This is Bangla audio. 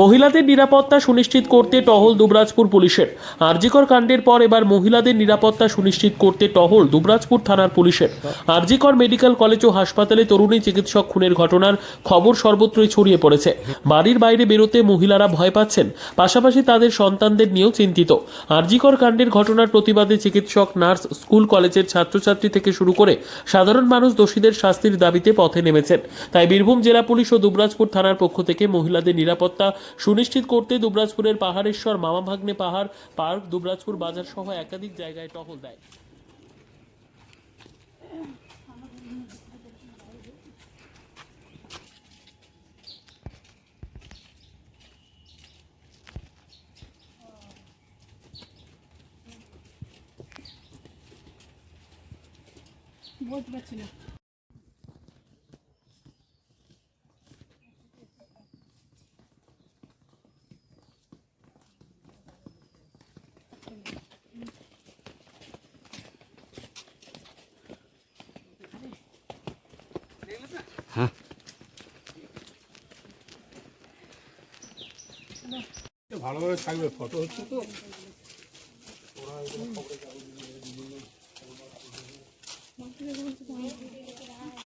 মহিলাদের নিরাপত্তা সুনিশ্চিত করতে টহল দুবরাজপুর পুলিশের। আরজিকর কাণ্ডের পর এবার মহিলাদের নিরাপত্তা সুনিশ্চিত করতে টহল দুবরাজপুর থানার পুলিশের। আরজিকর মেডিকেল কলেজ ও হাসপাতালে তরুণী চিকিৎসক খুনের ঘটনার খবর সর্বত্রই ছড়িয়ে পড়েছে। বাড়ির বাইরে বেরোতে মহিলারা ভয় পাচ্ছেন, পাশাপাশি তাদের সন্তানদের নিয়েও চিন্তিত। আরজিকর কাণ্ডের ঘটনার প্রতিবাদে চিকিৎসক, নার্স, স্কুল কলেজের ছাত্রছাত্রী থেকে শুরু করে সাধারণ মানুষ দোষীদের শাস্তির দাবিতে পথে নেমেছেন। তাই বীরভূম জেলা পুলিশ ও দুবরাজপুর থানার পক্ষ থেকে মহিলাদের নিরাপত্তা সুনিশ্চিত করতে দুবরাজপুরের পাহাড়েশ্বর মামা ভাগ্নে পাহাড় পার্ক দুবরাজপুর বাজার সহ একাধিক জায়গায় টহল দেয়। বলতে পারছি না ভালোভাবে থাকবে ফটো হচ্ছে তো বলতে পারছি না।